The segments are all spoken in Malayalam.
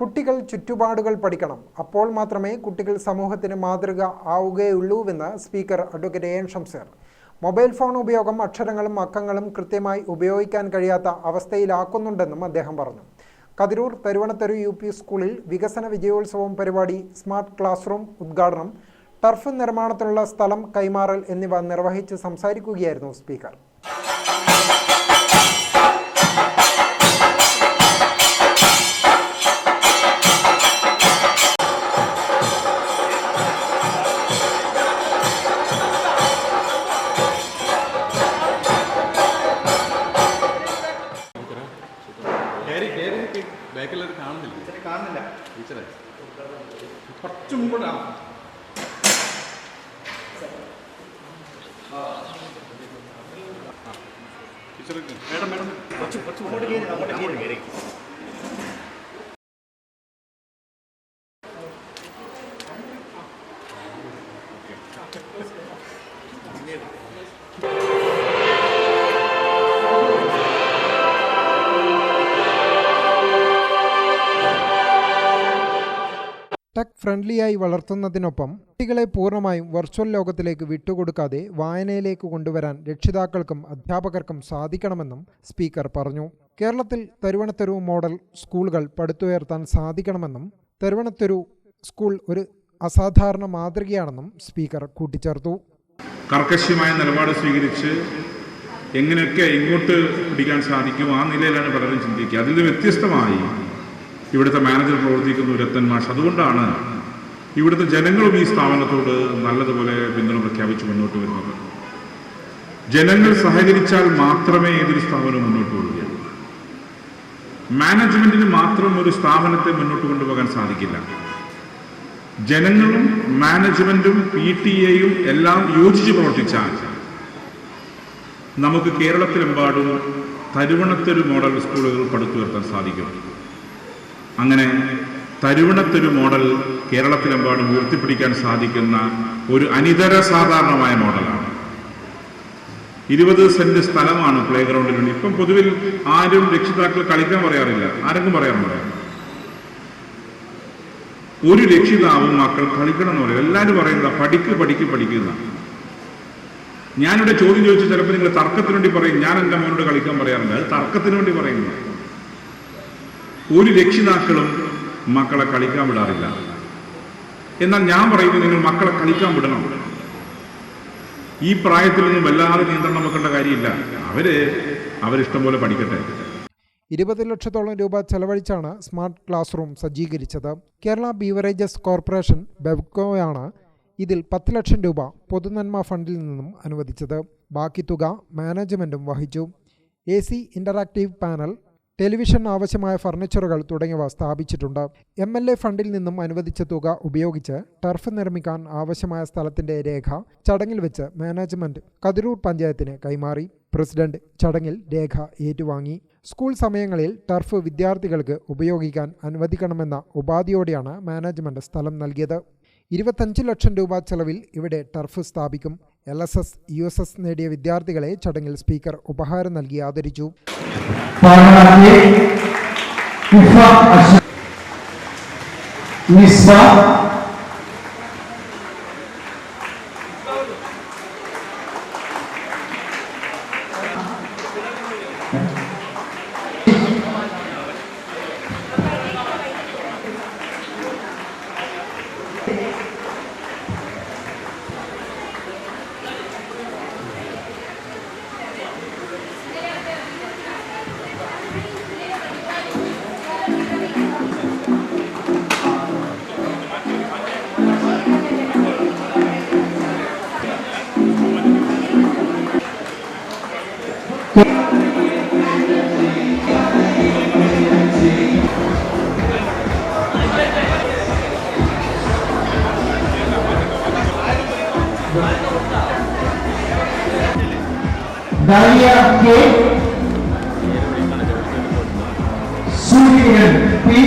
കുട്ടികൾ ചുറ്റുപാടുകൾ പഠിക്കണം. അപ്പോൾ മാത്രമേ കുട്ടികൾ സമൂഹത്തിന് മാതൃക ആവുകയുള്ളൂവെന്ന് speaker advocate N Shamseer mobile phone ഉപയോഗം അക്ഷരങ്ങളും അക്കങ്ങളും കൃത്യമായി ഉപയോഗിക്കാൻ കഴിയാത്ത അവസ്ഥയിലാക്കുന്നുണ്ടെന്നും അദ്ദേഹം പറഞ്ഞു. കതിരൂർ തരുവണത്തെരു യു പി സ്കൂളിൽ വികസന വിജയോത്സവം പരിപാടി സ്മാർട്ട് ക്ലാസ് റൂം ഉദ്ഘാടനം ടർഫ് നിർമ്മാണത്തിനുള്ള സ്ഥലം കൈമാറൽ എന്നിവ നിർവഹിച്ച് സംസാരിക്കുകയായിരുന്നു സ്പീക്കർ. കാണുന്നില്ല? ടീച്ചറെ കാണുന്നില്ല. ടീച്ചറെ. കുറച്ചും കൂടെ ടീച്ചർ മേഡം മേഡം. കുറച്ച് കുറച്ച് അങ്ങോട്ട് കയറി അങ്ങോട്ട് കയറി. ഫ്രണ്ട്ലിയായി വളർത്തുന്നതിനൊപ്പം കുട്ടികളെ പൂർണമായും വെർച്വൽ ലോകത്തിലേക്ക് വിട്ടുകൊടുക്കാതെ വായനയിലേക്ക് കൊണ്ടുവരാൻ രക്ഷിതാക്കൾക്കും അധ്യാപകർക്കും സാധിക്കണമെന്നും സ്പീക്കർ പറഞ്ഞു. കേരളത്തിൽ തരുവണത്തെരു മോഡൽ സ്കൂളുകൾ പടുത്തുയർത്താൻ സാധിക്കണമെന്നും തരുവണത്തെരു സ്കൂൾ ഒരു അസാധാരണ മാതൃകയാണെന്നും സ്പീക്കർ കൂട്ടിച്ചേർത്തു. കർക്കശ്യമായ നിലപാട് സ്വീകരിച്ച് എങ്ങനെയൊക്കെ ഇങ്ങോട്ട് പിടിക്കാൻ സാധിക്കും ആ നിലയിലാണ് പലരും ചിന്തിക്കുക. അതിൽ വ്യത്യസ്തമായി ഇവിടുത്തെ മാനേജർ പ്രവർത്തിക്കുന്ന രത്തൻ മാഷ്. അതുകൊണ്ടാണ് ഇവിടുത്തെ ജനങ്ങളും ഈ സ്ഥാപനത്തോട് നല്ലതുപോലെ പിന്തുണ പ്രഖ്യാപിച്ച് മുന്നോട്ട് വരുന്നത്. ജനങ്ങൾ സഹകരിച്ചാൽ മാത്രമേ ഏതൊരു സ്ഥാപനം മുന്നോട്ട് പോവുകയുള്ളൂ. മാനേജ്മെന്റിന് മാത്രം ഒരു സ്ഥാപനത്തെ മുന്നോട്ട് കൊണ്ടുപോകാൻ സാധിക്കില്ല. ജനങ്ങളും മാനേജ്മെന്റും പി ടി എയും എല്ലാം യോജിച്ച് പ്രവർത്തിച്ചാൽ നമുക്ക് കേരളത്തിലെമ്പാടും തരുവണത്തൊരു മോഡൽ സ്കൂളുകൾ പടുത്തുയർത്താൻ സാധിക്കും. അങ്ങനെ തരുവണത്തൊരു മോഡൽ കേരളത്തിലെമ്പാടും ഉയർത്തിപ്പിടിക്കാൻ സാധിക്കുന്ന ഒരു അനിതര സാധാരണമായ മോഡലാണ്. ഇരുപത് സെന്റ് സ്ഥലമാണ് പ്ലേ ഗ്രൗണ്ടിൽ ഇപ്പം പൊതുവിൽ ആരും രക്ഷിതാക്കൾ കളിക്കാൻ പറയാറില്ല. ആരെങ്കിലും പറയാറുണ്ടോ ഒരു രക്ഷിതാവും മക്കൾ കളിക്കണം എന്ന് പറയും. എല്ലാവരും പറയുന്നത് പഠിക്ക് പഠിക്ക് പഠിക്കുന്ന ഞാനിവിടെ ചോദ്യം ചോദിച്ചു ചിലപ്പോൾ നിങ്ങൾ തർക്കത്തിന് വേണ്ടി പറയും. ഞാൻ എന്റെ മോനോട് കളിക്കാൻ പറയാറില്ല. അത് തർക്കത്തിന് വേണ്ടി പറയുന്നു ഒരു രക്ഷിതാക്കളും മക്കളെ കളിക്കാൻ വിടാറില്ല. എന്നാൽ ഞാൻ പറയുന്നത് നിങ്ങൾ മക്കളെ കളിക്കാൻ വിടണം. ഈ പ്രായത്തിൽ നിന്നും വല്ലാതെ നിയന്ത്രണം വെക്കേണ്ട കാര്യമില്ല. അവർ അവരിഷ്ടം പോലെ പഠിക്കട്ടെ. ഇരുപത് ലക്ഷത്തോളം രൂപ ചെലവഴിച്ചാണ് സ്മാർട്ട് ക്ലാസ് റൂം സജ്ജീകരിച്ചത്. കേരള ബീവറേജസ് കോർപ്പറേഷൻ ബെവ്കോയാണ് ഇതിൽ പത്ത് ലക്ഷം രൂപ പൊതുനന്മ ഫണ്ടിൽ നിന്നും അനുവദിച്ചത്. ബാക്കി തുക മാനേജ്മെന്റും വഹിച്ചു. A C interactive panel television ആവശ്യമായ ഫർണിച്ചറുകൾ തുടങ്ങിയവ സ്ഥാപിച്ചിട്ടുണ്ട്. എം എൽ എ ഫണ്ടിൽ നിന്നും അനുവദിച്ച തുക ഉപയോഗിച്ച് ടർഫ് നിർമ്മിക്കാൻ ആവശ്യമായ സ്ഥലത്തിന്റെ രേഖ ചടങ്ങിൽ വെച്ച് മാനേജ്മെന്റ് കതിരൂർ പഞ്ചായത്തിന് കൈമാറി. പ്രസിഡന്റ് ചടങ്ങിൽ രേഖ ഏറ്റുവാങ്ങി. സ്കൂൾ സമയങ്ങളിൽ ടർഫ് വിദ്യാർത്ഥികൾക്ക് ഉപയോഗിക്കാൻ അനുവദിക്കണമെന്ന ഉപാധിയോടെയാണ് മാനേജ്മെന്റ് സ്ഥലം നൽകിയത്. ഇരുപത്തഞ്ച് ലക്ഷം രൂപ ചെലവിൽ ഇവിടെ ടർഫ് സ്ഥാപിക്കും. L S S U S S നേടിയ വിദ്യാർത്ഥികളെ ചടങ്ങിൽ സ്പീക്കർ ഉപഹാരം നൽകി ആദരിച്ചു. فارغاتي كفاء أشهر نساء K P.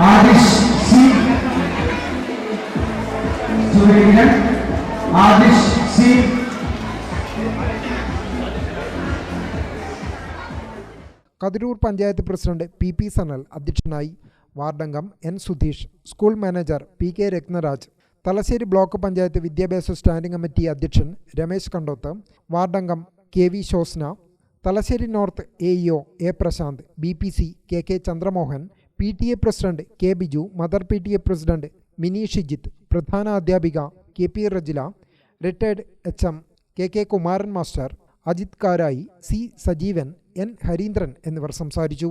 Adish C. Adish C. Kathirur panchayat president P P Sanal അധ്യക്ഷനായി വാർഡംഗം N Sudheesh school manager P K Ratnaraj Thalassery block panchayat വിദ്യാഭ്യാസ സ്റ്റാൻഡിംഗ് കമ്മിറ്റി അധ്യക്ഷൻ Ramesh Kandoth വാർഡംഗം K V Shosna Thalassery north A EO A Prasanth B P C K K Chandramohan P T A president K Biju mother P T A president Mini Shijith പ്രധാന അധ്യാപിക K P Rajila retired H M K K Kumaran master Ajith Karayi C Sajeevan N Harindran എന്നിവർ സംസാരിച്ചു.